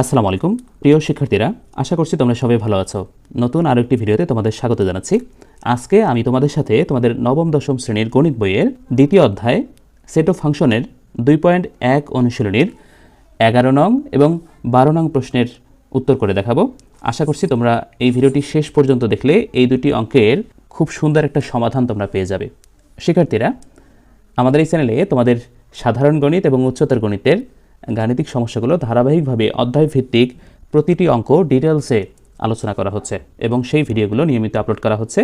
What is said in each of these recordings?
আসসালামু আলাইকুম। প্রিয় শিক্ষার্থীরা, আশা করছি তোমরা সবাই ভালো আছো। নতুন আরও একটি ভিডিওতে তোমাদের স্বাগত জানাচ্ছি। আজকে আমি তোমাদের সাথে তোমাদের নবম, দশম শ্রেণির গণিত বইয়ের দ্বিতীয় অধ্যায় সেট অফ ফাংশনের দুই পয়েন্ট এক অনুশীলনীর এগারো নং এবং বারো নং প্রশ্নের উত্তর করে দেখাবো। আশা করছি তোমরা এই ভিডিওটি শেষ পর্যন্ত দেখলে এই দুটি অঙ্কের খুব সুন্দর একটা সমাধান তোমরা পেয়ে যাবে। শিক্ষার্থীরা, আমাদের এই চ্যানেলে তোমাদের সাধারণ গণিত এবং উচ্চতর গণিতের গাণিতিক সমস্যাগুলো ধারাবাহিকভাবে অধ্যায় ভিত্তিক প্রতিটি অঙ্ক ডিটেলসে আলোচনা করা হচ্ছে এবং সেই ভিডিওগুলো নিয়মিত আপলোড করা হচ্ছে।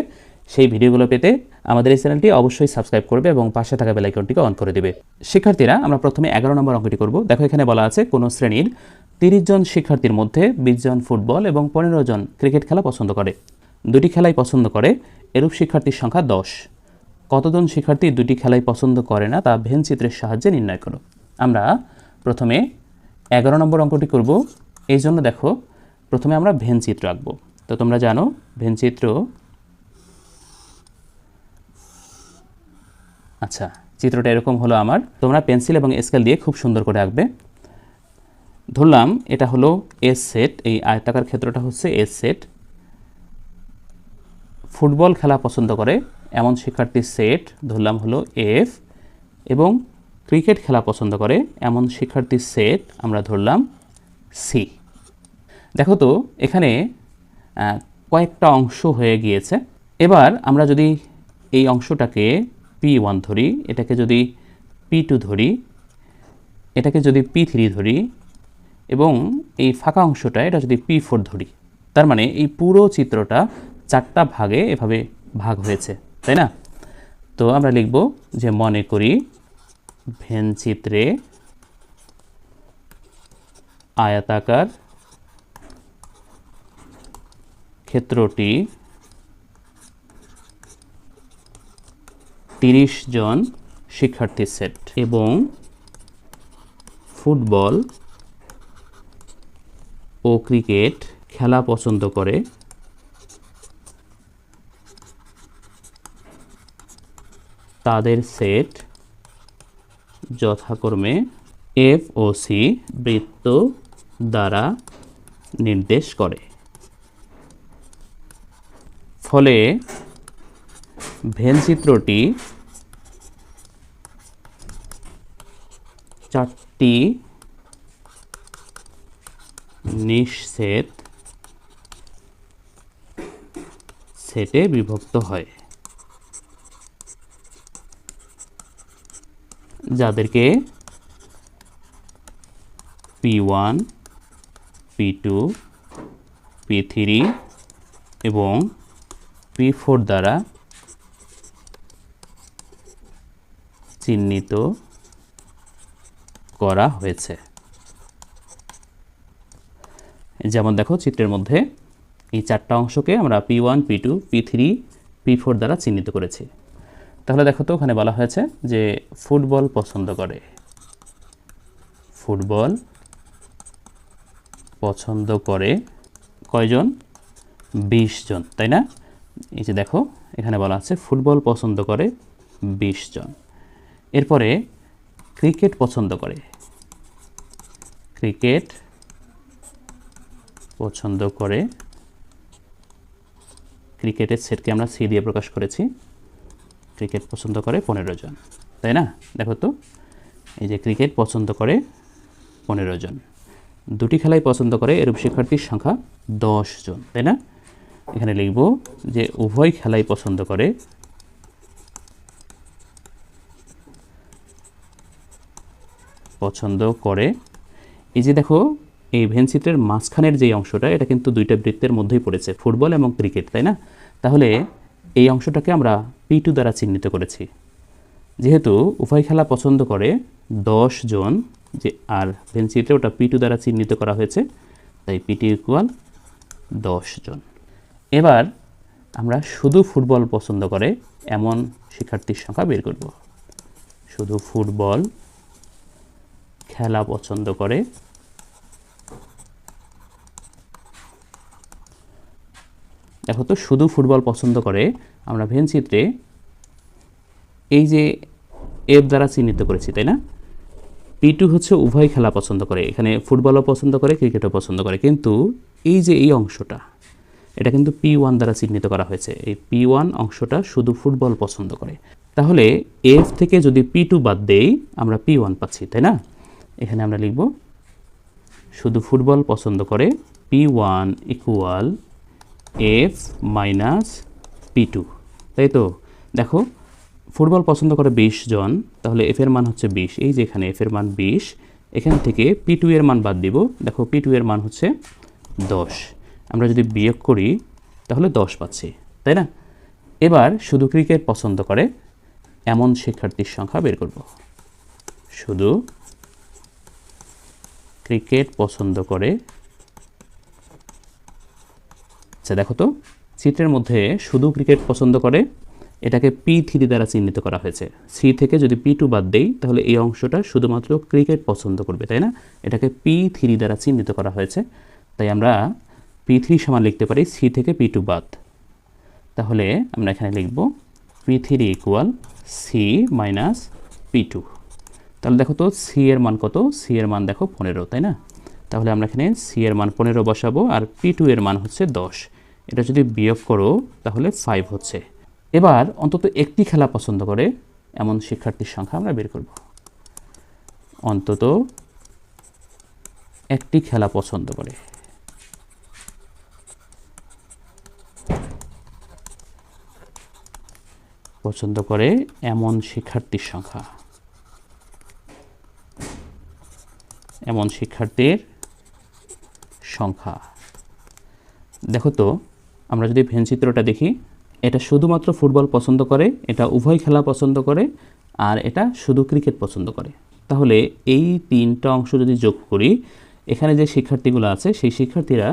সেই ভিডিওগুলো পেতে আমাদের এই চ্যানেলটি অবশ্যই সাবস্ক্রাইব করবে এবং পাশে থাকা বেলাইকনটিকে অন করে দেবে। শিক্ষার্থীরা, আমরা প্রথমে এগারো নম্বর অঙ্কটি করব। দেখো, এখানে বলা আছে, কোনো শ্রেণির তিরিশ জন শিক্ষার্থীর মধ্যে বিশ জন ফুটবল এবং পনেরো জন ক্রিকেট খেলা পছন্দ করে। দুটি খেলাই পছন্দ করে, এরূপ শিক্ষার্থীর সংখ্যা দশ। কতজন শিক্ষার্থী দুটি খেলাই পছন্দ করে না তা ভেন চিত্রের সাহায্যে নির্ণয় করো। আমরা প্রথমে এগারো নম্বর অঙ্কটি করব। এই জন্য দেখো, প্রথমে আমরা ভেন চিত্র আঁকবো। তো তোমরা জানো, ভেন চিত্র আচ্ছা চিত্রটা এরকম হলো আমার। তোমরা পেন্সিল এবং স্কেল দিয়ে খুব সুন্দর করে আঁকবে। ধরলাম, এটা হলো এস সেট এই আয়তাকার ক্ষেত্রটা হচ্ছে এস সেট ফুটবল খেলা পছন্দ করে, এমন শিক্ষার্থীর সেট ধরলাম হলো এফ এবং ক্রিকেট খেলা পছন্দ করে, এমন শিক্ষার্থীর সেট আমরা ধরলাম সি দেখো তো, এখানে কয়েকটা অংশ হয়ে গিয়েছে। এবার আমরা যদি এই অংশটাকে পি ওয়ান ধরি, এটাকে যদি পি টু ধরি, এটাকে যদি পি থ্রি ধরি, এবং এই ফাঁকা অংশটা, এটা যদি পি ফোর ধরি, তার মানে এই পুরো চিত্রটা চারটা ভাগে এভাবে ভাগ হয়েছে, তাই না? তো আমরা লিখব যে মনে করি ভেন চিত্রে আয়াতাকার ক্ষেত্রটি তিরিশ জন শিক্ষার্থীর সেট এবং ফুটবল ও ক্রিকেট খেলা পছন্দ করে। তাদের সেট যথাক্রমে এফ ও সি বৃত্ত দ্বারা নির্দেশ করে। ফলে ভেন চিত্রটি চারটি নিঃসেট সেটে বিভক্ত হয়। যাদেরকে P one, P two, P three এবং পি ফোর দ্বারা চিহ্নিত করা হয়েছে। যেমন দেখো, চিত্রের মধ্যে এই চারটা অংশকে আমরা P one, P two, P three, P four দ্বারা চিহ্নিত করেছি। তাহলে দেখো তো ওখানে বলা হয়েছে যে ফুটবল পছন্দ করে। ফুটবল পছন্দ করে কয়জন? বিশ জন, তাই না? এই যে দেখো, এখানে বলা আছে ফুটবল পছন্দ করে বিশ জন। এরপরে ক্রিকেট পছন্দ করে। ক্রিকেট পছন্দ করে। ক্রিকেটের সেটকে আমরা সি দিয়ে প্রকাশ করেছি। ক্রিকেট পছন্দ করে পনেরো জন, তাই না? দেখো তো, এই যে ক্রিকেট পছন্দ করে পনেরো জন। দুটি খেলাই পছন্দ করে এরূপ শিক্ষার্থীর সংখ্যা দশ জন, তাই না? এখানে লিখব যে উভয় খেলাই পছন্দ করে পছন্দ করে। এই যে দেখো, এই ভেন চিত্রের মাঝখানের যে অংশটা, এটা কিন্তু দুইটা বৃত্তের মধ্যেই পড়েছে, ফুটবল এবং ক্রিকেট, তাই না? তাহলে এই অংশটাকে আমরা পি টু দ্বারা চিহ্নিত করেছি। যেহেতু উভয় খেলা পছন্দ করে দশ জন, যে আর ভেন ওটা পি টু দ্বারা চিহ্নিত করা হয়েছে, তাই পিটি ইকুয়াল দশ জন। এবার আমরা শুধু ফুটবল পছন্দ করে এমন শিক্ষার্থীর সংখ্যা বের করব। শুধু ফুটবল খেলা পছন্দ করে দেখো তো, শুধু ফুটবল পছন্দ করে আমরা ভেন চিত্রে এই যে এফ দ্বারা চিহ্নিত করেছি, তাই না? পি টু হচ্ছে উভয় খেলা পছন্দ করে, এখানে ফুটবলও পছন্দ করে, ক্রিকেটও পছন্দ করে, কিন্তু এই যে এই অংশটা, এটা কিন্তু পি ওয়ান দ্বারা চিহ্নিত করা হয়েছে, এই পি ওয়ান অংশটা শুধু ফুটবল পছন্দ করে। তাহলে এফ থেকে যদি পি টু বাদ দেই, আমরা পি ওয়ান পাচ্ছি, তাই না? এখানে আমরা লিখব, শুধু ফুটবল পছন্দ করে, P one equal F minus P two তাই তো দেখো ফুটবল পছন্দ করে বিশ জন, তাহলে এফ এর মান হচ্ছে বিশ। এই যে এখানে এফ এর মান বিশ, এখান থেকে পি টু এর মান বাদ দিব। দেখো পি টু এর মান হচ্ছে দশ। আমরা যদি বিয়োগ করি, তাহলে দশ পাচ্ছি, তাই না? এবার শুধু ক্রিকেট পছন্দ করে, এমন শিক্ষার্থীর সংখ্যা বের করব। শুধু ক্রিকেট পছন্দ করে আচ্ছা দেখো তো। চিত্রের মধ্যে শুধু ক্রিকেট পছন্দ করে, এটাকে পি থ্রি দ্বারা চিহ্নিত করা হয়েছে। সি থেকে যদি পি টু বাদ দেই, তাহলে এই অংশটা শুধুমাত্র ক্রিকেট পছন্দ করবে, তাই না? এটাকে পি থ্রি দ্বারা চিহ্নিত করা হয়েছে। তাই আমরা পি থ্রি সমান লিখতে পারি সি থেকে পি টু বাদ। তাহলে আমরা এখানে লিখব P three equal C minus P two তাহলে দেখো তো সি এর মান কত? সি এর মান দেখো পনেরো, তাই না? তাহলে আমরা এখানে সি এর মান পনেরো বসাবো, আর পি টু এর মান হচ্ছে দশ। এটা যদি বিয়োগ করো, তাহলে ফাইভ হচ্ছে। এবার অন্তত একটি খেলা পছন্দ করে, এমন শিক্ষার্থীর সংখ্যা আমরা বের করব। অন্তত একটি খেলা পছন্দ করে। পছন্দ করে এমন শিক্ষার্থীর সংখ্যা। এমন শিক্ষার্থীর সংখ্যা। দেখো তো আমরা যদি ভেনচিত্রটা দেখি, এটা শুধুমাত্র ফুটবল পছন্দ করে, এটা উভয় খেলা পছন্দ করে, আর এটা শুধু ক্রিকেট পছন্দ করে। তাহলে এই তিনটা অংশ যদি যোগ করি, এখানে যে শিক্ষার্থীগুলো আছে, সেই শিক্ষার্থীরা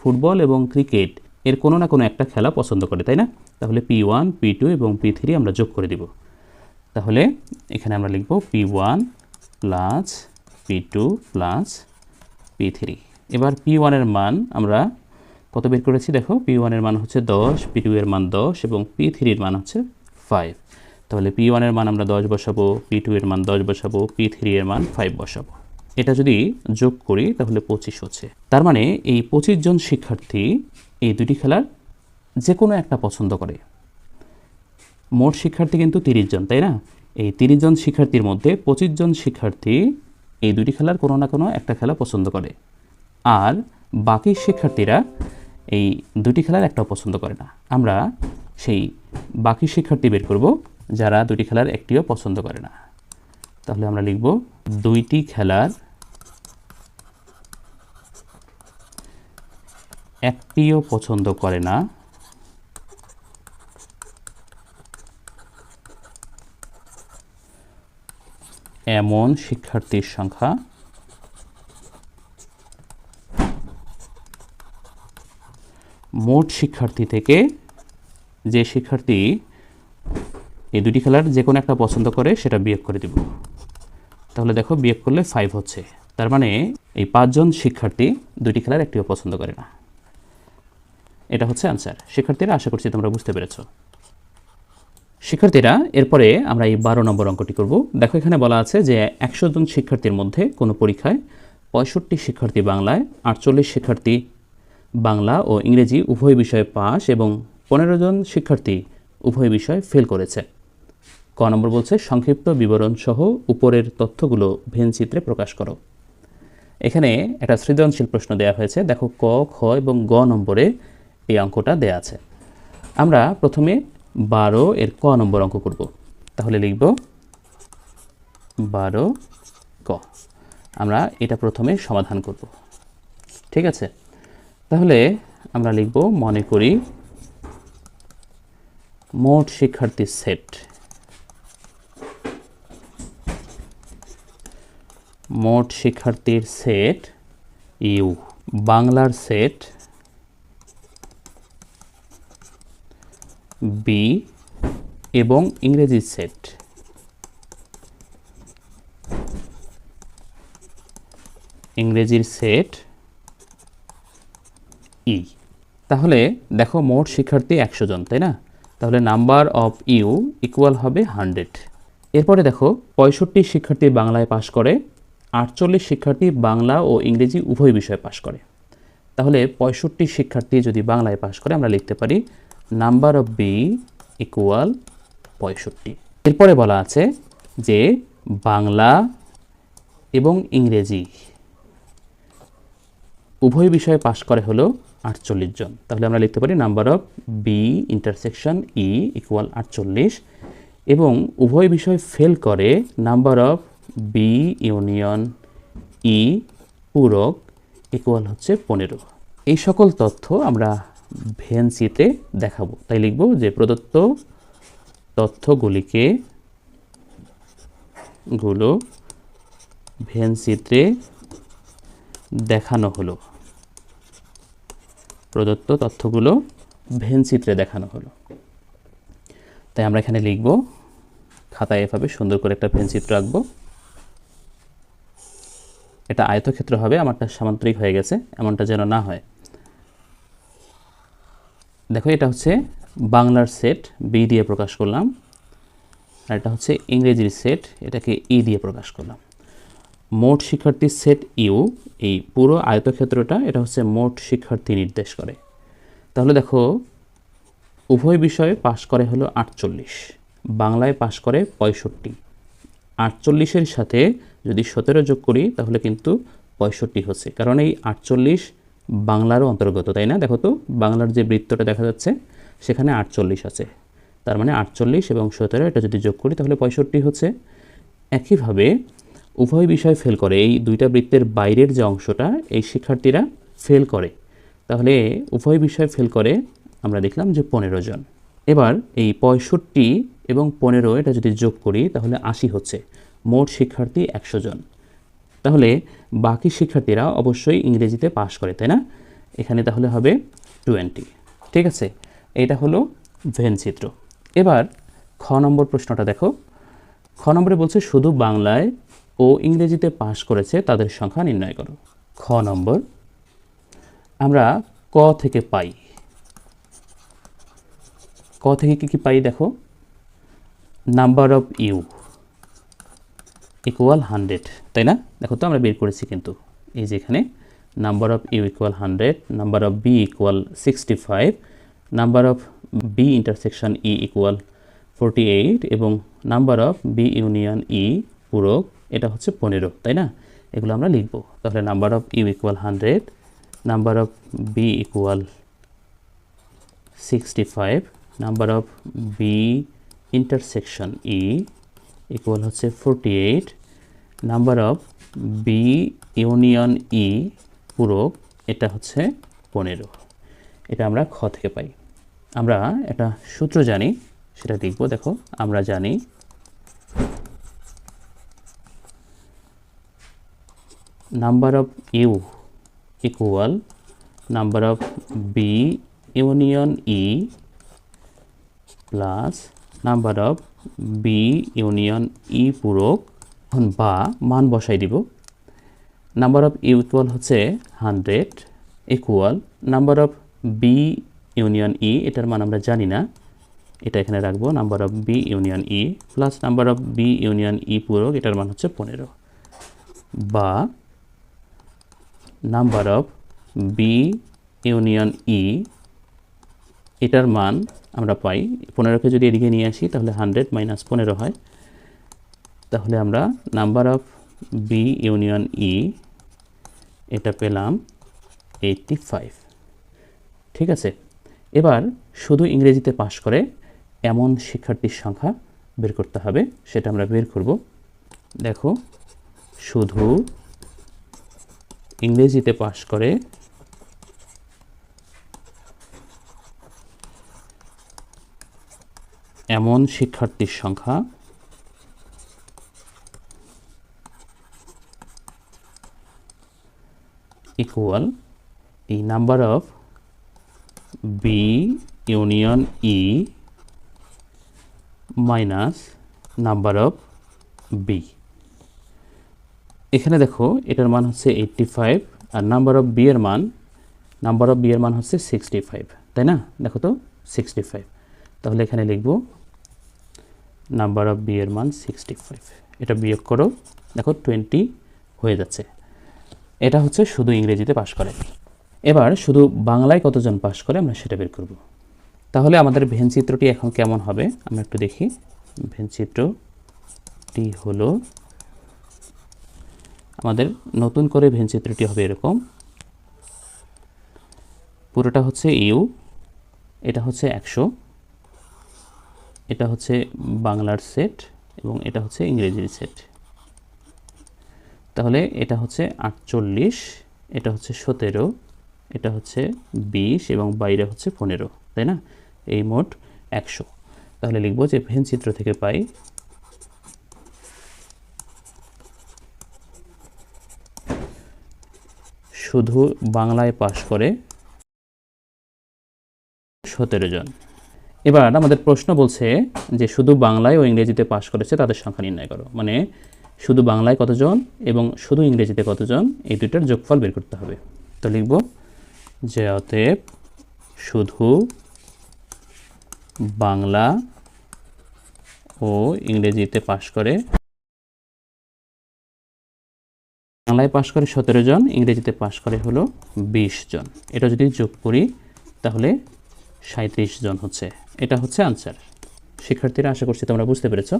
ফুটবল এবং ক্রিকেট এর কোনো না কোনো একটা খেলা পছন্দ করে, তাই না? তাহলে পি ওয়ান, পি টু এবং পি থ্রি আমরা যোগ করে দিব। তাহলে এখানে আমরা লিখব P one plus P two plus P three. এবার পি ওয়ানের মান আমরা কত বের করেছি? দেখো পি ওয়ানের মান হচ্ছে দশ পি এর মান দশ এবং পি থ্রির মান হচ্ছে ফাইভ তাহলে পি ওয়ানের মান আমরা দশ বসাবো পি টু এর মান দশ বসাবো পি থ্রি এর মান ফাইভ বসাবো। এটা যদি যোগ করি, তাহলে পঁচিশ হচ্ছে। তার মানে এই পঁচিশ জন শিক্ষার্থী এই দুটি খেলার যে কোনো একটা পছন্দ করে। মোট শিক্ষার্থী কিন্তু তিরিশ জন, তাই না? এই তিরিশ জন শিক্ষার্থীর মধ্যে পঁচিশ জন শিক্ষার্থী এই দুটি খেলার কোনো না কোনো একটা খেলা পছন্দ করে। আর বাকি শিক্ষার্থীরা এই দুটি খেলার একটাও পছন্দ করে না। আমরা সেই বাকি শিক্ষার্থী বের করব যারা দুটি খেলার একটিও পছন্দ করে না। তাহলে আমরা লিখব দুইটি খেলার একটিও পছন্দ করে না। এমন শিক্ষার্থীর সংখ্যা মোট শিক্ষার্থী থেকে যে শিক্ষার্থী এই দুটি খেলার যে কোনো একটা পছন্দ করে সেটা বিয়োগ করে দিব। তাহলে দেখো বিয়োগ করলে ফাইভ হচ্ছে। তার মানে এই পাঁচজন শিক্ষার্থী দুটি খেলার একটিও পছন্দ করে না। এটা হচ্ছে আনসার শিক্ষার্থীরা, আশা করছি তোমরা বুঝতে পেরেছ। শিক্ষার্থীরা, এরপরে আমরা এই বারো নম্বর অঙ্কটি করব। দেখো এখানে বলা আছে যে একশো জন শিক্ষার্থীর মধ্যে কোনো পরীক্ষায় পঁয়ষট্টি শিক্ষার্থী বাংলায়, আটচল্লিশ শিক্ষার্থী বাংলা ও ইংরেজি উভয় বিষয়ে পাস এবং পনেরো জন শিক্ষার্থী উভয় বিষয়ে ফেল করেছে। ক নম্বর বলছে, সংক্ষিপ্ত বিবরণ সহ উপরের তথ্যগুলো ভেন চিত্রে প্রকাশ করো। এখানে একটা সৃজনশীল প্রশ্ন দেওয়া হয়েছে। দেখো, ক, খ এবং গ নম্বরে এই অঙ্কটা দেয়া আছে। আমরা প্রথমে বারো এর ক নম্বর অঙ্ক করব। তাহলে লিখব বারো ক। আমরা এটা প্রথমে সমাধান করব। ঠিক আছে? তাহলে আমরা লিখব, মনে করি, মোট শিক্ষার্থীর সেট। মোট শিক্ষার্থীর সেট ইউ, বাংলার সেট বি এবং ইংরেজির সেট। ইংরেজির সেট ই। তাহলে দেখো মোট শিক্ষার্থী একশো জন, তাই না? তাহলে নাম্বার অফ ইউ ইকুয়াল হবে হান্ড্রেড। এরপরে দেখো পঁয়ষট্টি শিক্ষার্থী বাংলায় পাশ করে, আটচল্লিশ শিক্ষার্থী বাংলা ও ইংরেজি উভয় বিষয়ে পাশ করে। তাহলে পঁয়ষট্টি শিক্ষার্থী যদি বাংলায় পাশ করে, আমরা লিখতে পারি নাম্বার অফ বি ইকুয়াল পঁয়ষট্টি। এরপরে বলা আছে যে বাংলা এবং ইংরেজি উভয় বিষয়ে পাশ করে হলো আটচল্লিশ জন। তাহলে আমরা লিখতে পারি number of B intersection E equal আটচল্লিশ এবং উভয় বিষয় ফেল করে number of B union E পূরক ইকুয়াল হচ্ছে পনেরো। এই সকল তথ্য আমরা ভেন্সিতে দেখাবো। তাই লিখব যে প্রদত্ত তথ্যগুলিকে গুলো ভেন্সিতে দেখানো হলো। প্রদত্ত তথ্যগুলো ভেন চিত্রে দেখানো হলো। তাই আমরা এখানে লিখব, খাতায় এভাবে সুন্দর করে একটা ভেন চিত্র আঁকবো। এটা আয়তক্ষেত্র হবে, আমারটা সামান্তরিক হয়ে গেছে, এমনটা যেন না হয়। দেখো, এটা হচ্ছে বাংলার সেট বি দিয়ে প্রকাশ করলাম, আর এটা হচ্ছে ইংরেজির সেট এটাকে ই দিয়ে প্রকাশ করলাম। মোট শিক্ষার্থীর সেট ইউ, এই পুরো আয়তক্ষেত্রটা, এটা হচ্ছে মোট শিক্ষার্থী নির্দেশ করে। তাহলে দেখো, উভয় বিষয়ে পাশ করে হলো আটচল্লিশ, বাংলায় পাশ করে পঁয়ষট্টি। আটচল্লিশের সাথে যদি সতেরো যোগ করি, তাহলে কিন্তু পঁয়ষট্টি হচ্ছে। কারণ এই আটচল্লিশ বাংলারও অন্তর্গত, তাই না? দেখো তো, বাংলার যে বৃত্তটা দেখা যাচ্ছে, সেখানে আটচল্লিশ আছে। তার মানে আটচল্লিশ এবং সতেরো, এটা যদি যোগ করি, তাহলে পঁয়ষট্টি হচ্ছে। একইভাবে উভয় বিষয় ফেল করে। এই দুইটা বৃত্তের বাইরের যে অংশটা, এই শিক্ষার্থীরা ফেল করে। তাহলে উভয় বিষয় ফেল করে, আমরা দেখলাম যে পনেরো জন। এবার এই পঁয়ষট্টি এবং পনেরো এটা যদি যোগ করি, তাহলে আশি হচ্ছে। মোট শিক্ষার্থী একশো জন। তাহলে বাকি শিক্ষার্থীরা অবশ্যই ইংরেজিতে পাশ করে, তাই না? এখানে তাহলে হবে টোয়েন্টি। ঠিক আছে? এটা হলো ভেন চিত্র। এবার খ নম্বর প্রশ্নটা দেখো। খ নম্বরে বলছে, শুধু বাংলায় ও ইংরেজিতে পাশ করেছে, তাদের সংখ্যা নির্ণয় করো। খ নম্বর। আমরা ক থেকে পাই। ক থেকে কি কি পাই দেখো? Number of U equal hundred, তাই না? দেখো তো, আমরা বের করেছি কিন্তু। এই যে এখানে, number of U equal hundred, number of B equal sixty five, number of B intersection E equal forty eight, এবং number of B union E পূরক এটা হচ্ছে পনেরো, তাই না? এগুলো আমরা লিখব। তাহলে number of U equal hundred number of B equal sixty five number of B intersection E equal হচ্ছে forty eight number of B union E পুরো এটা হচ্ছে পনেরো। এটা আমরা খ থেকে পাই। আমরা একটা সূত্র জানি, সেটা দেখব। দেখো, আমরা জানি number of U equal number of B union E plus number of B union E পূরক এখন বা মান বসাই দিব। নাম্বার অফ ইউ ইকুয়াল হচ্ছে hundred equal number of B union E এটার মান আমরা জানি না। এটা এখানে রাখব number of B union E plus number of B union E পূরক এটার মান হচ্ছে পনেরো। বা number of B union E এটার মান আমরা পাই। পনেরোকে যদি এদিকে নিয়ে আসি, তাহলে হান্ড্রেড মাইনাস পনেরো হয়। তাহলে আমরা number of B union E এটা পেলাম এইটটি ফাইভ ঠিক আছে? এবার শুধু ইংরেজিতে পাশ করে এমন শিক্ষার্থীর সংখ্যা বের করতে হবে, সেটা আমরা বের করব। দেখো, শুধু ইংরেজিতে পাশ করে। এমন শিক্ষার্থীর সংখ্যা। ইকুয়াল এই number of B union E minus number of B এখানে দেখো, এটার মান হচ্ছে এইট্টি ফাইভ আর নাম্বার অফ বি এর মান নাম্বার অফ বি এর মান হচ্ছে সিক্সটি ফাইভ তাই না? দেখো তো সিক্সটি ফাইভ তাহলে এখানে লিখব নাম্বার অফ বি এর মান সিক্সটি ফাইভ এটা বিয়োগ করো, দেখো টোয়েন্টি হয়ে যাচ্ছে। এটা হচ্ছে শুধু ইংরেজিতে পাশ করে। এবার শুধু বাংলায় কতজন পাশ করে আমরা সেটা বের করব। তাহলে আমাদের ভেনচিত্রটি এখন কেমন হবে? আমরা একটু দেখি। ভেনচিত্রটি হলো আমাদের নতুন করে ভেনচিত্রটি হবে এরকম। পুরোটা হচ্ছে ইউ, এটা হচ্ছে একশো, এটা হচ্ছে বাংলার সেট এবং এটা হচ্ছে ইংরেজির সেট। তাহলে এটা হচ্ছে আটচল্লিশ, এটা হচ্ছে সতেরো, এটা হচ্ছে বিশ এবং বাইরে হচ্ছে পনেরো, তাই না? এই মোট একশো। তাহলে লিখব যে ভেন চিত্র থেকে পাই শুধু বাংলায় পাশ করে সতেরো জন। এবার আমাদের প্রশ্ন বলছে যে শুধু বাংলায় ও ইংরেজিতে পাশ করেছে তাদের সংখ্যা নির্ণয় করো। মানে শুধু বাংলায় কতজন এবং শুধু ইংরেজিতে কতজন এই দুইটার যোগফল বের করতে হবে। তো লিখব যে অতএব শুধু বাংলা ও ইংরেজিতে পাশ করে বাংলায় পাশ করে সতেরো জন, ইংরেজিতে পাশ করে হলো বিশ জন। এটা যদি যোগ করি, তাহলে সাঁত্রিশ জন হচ্ছে। এটা হচ্ছে আনসার শিক্ষার্থীরা, আশা করছি তোমরা বুঝতে পেরেছ।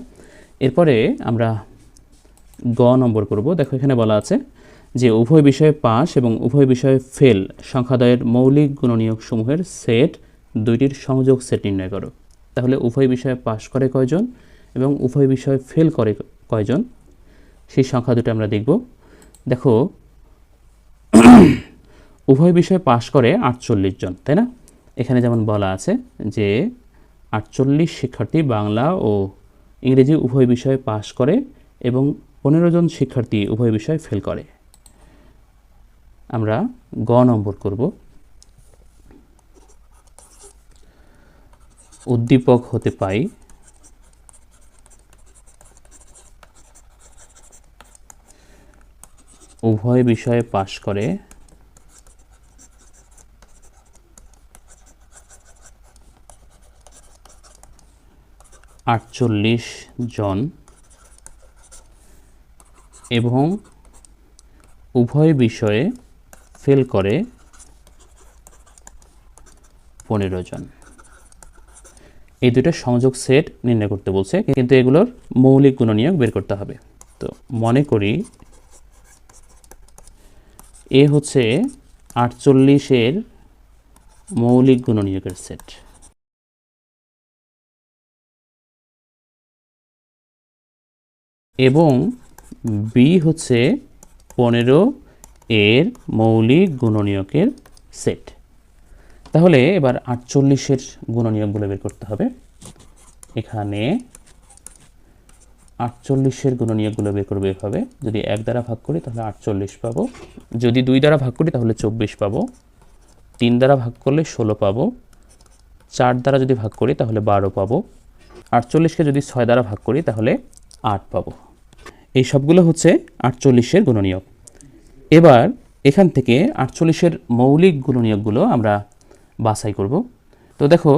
এরপরে আমরা গ নম্বর করব। দেখো, এখানে বলা আছে যে উভয় বিষয়ে পাস এবং উভয় বিষয়ে ফেল সংখ্যাদয়ের মৌলিক গুণনীয়ক সমূহের সেট দুইটির সংযোগ সেট নির্ণয় করো। তাহলে উভয় বিষয়ে পাস করে কয়জন এবং উভয় বিষয়ে ফেল করে কয়জন? সেই সংখ্যা দুটো আমরা দেখব। দেখো, উভয় বিষয়ে পাশ করে আটচল্লিশ জন, তাই না? এখানে যেমন বলা আছে যে আটচল্লিশ শিক্ষার্থী বাংলা ও ইংরেজি উভয় বিষয়ে পাশ করে এবং পনেরো জন শিক্ষার্থী উভয় বিষয়ে ফেল করে। আমরা গ নম্বর করব। উদ্দীপক হতে পাই উভয় বিষয়ে পাশ করে আটচল্লিশ জন এবং উভয় বিষয়ে ফেল করে পনেরো জন। এই দুটো সংযোগ সেট নির্ণয় করতে বলছে, কিন্তু এগুলোর মৌলিক গুণনীয়ক বের করতে হবে। তো মনে করি এ হচ্ছে আটচল্লিশের মৌলিক গুণনীয়কের সেট। এবং বি হচ্ছে পনেরো এর মৌলিক গুণনীয়কের সেট। তাহলে এবার আটচল্লিশের গুণনীয়কগুলো বের করতে হবে। এখানে আটচল্লিশের গুণনীয়কগুলো বের করবে এভাবে। যদি এক দ্বারা ভাগ করি তাহলে আটচল্লিশ পাবো। যদি দুই দ্বারা ভাগ করি তাহলে চব্বিশ পাবো। তিন দ্বারা ভাগ করলে ষোলো পাবো। চার দ্বারা যদি ভাগ করি তাহলে বারো পাবো। আটচল্লিশকে যদি ছয় দ্বারা ভাগ করি তাহলে আট পাবো। এই সবগুলো হচ্ছে আটচল্লিশের গুণনীয়ক। এবার এখান থেকে আটচল্লিশের মৌলিক গুণনীয়কগুলো আমরা বাছাই করব। তো দেখো,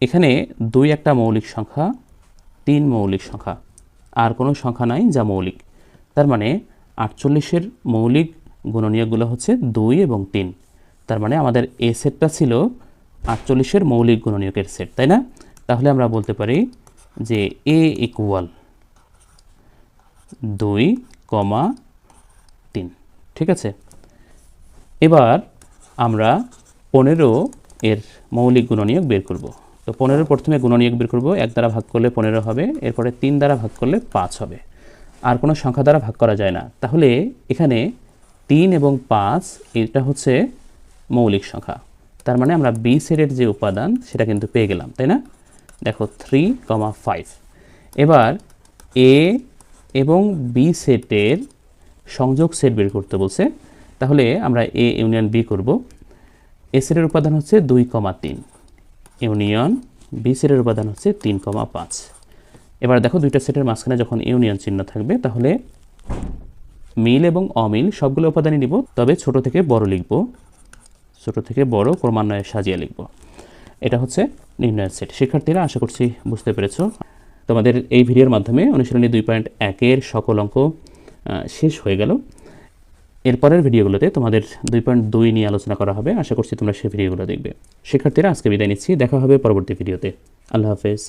এখানে দুই একটা মৌলিক সংখ্যা, তিন মৌলিক সংখ্যা। আর কোনো সংখ্যা নাই যা মৌলিক। তার মানে আটচল্লিশের মৌলিক গুণনীয়কগুলো হচ্ছে দুই এবং তিন। তার মানে আমাদের এ সেটটা ছিল আটচল্লিশের মৌলিক গুণনীয়কের সেট, তাই না? তাহলে আমরা বলতে পারি যে এ ইকুয়াল দুই কমা তিন, ঠিক আছে? এবার আমরা পনেরো এর মৌলিক গুণনীয়ক বের করব। তো পনেরো প্রথমে গুণনীয়ক বের করব, এক দ্বারা ভাগ করলে পনেরো হবে, এরপরে তিন দ্বারা ভাগ করলে পাঁচ হবে। আর কোনো সংখ্যা দ্বারা ভাগ করা যায় না। তাহলে এখানে তিন এবং পাঁচ, এটা হচ্ছে মৌলিক সংখ্যা। তার মানে আমরা বি সেটের যে উপাদান, সেটা কিন্তু পেয়ে গেলাম, তাই না? দেখো থ্রি কমা ফাইভ এবার এ এবং বি সেটের সংযোগ সেট বের করতে বলছে। তাহলে আমরা এ ইউনিয়ন বি করব। এ সেটের উপাদান হচ্ছে দুই কমা তিন। ইউনিয়ন বি সেটের উপাদান হচ্ছে তিন কমা পাঁচ। এবার দেখো দুইটা সেটের মাঝখানে যখন ইউনিয়ন চিহ্ন থাকবে, তাহলে মিল এবং অমিল সবগুলো উপাদানই নিব, তবে ছোট থেকে বড় লিখব। ছোট থেকে বড় ক্রমান্বয়ে সাজিয়ে লিখব। এটা হচ্ছে নির্ণয়ের সেট। শিক্ষার্থীরা, আশা করছি বুঝতে পেরেছ। তোমাদের এই ভিডিওর মাধ্যমে অনুশীলনী দুই পয়েন্ট একের সকল অঙ্ক শেষ হয়ে গেল। এরপরের ভিডিওগুলোতে তোমাদের দুই পয়েন্ট দুই নিয়ে আলোচনা করা হবে। আশা করছি তোমরা সেই ভিডিওগুলো দেখবে। শিক্ষার্থীরা, আজকে বিদায় নিচ্ছি। দেখা হবে পরবর্তী ভিডিওতে। আল্লাহ হাফেজ।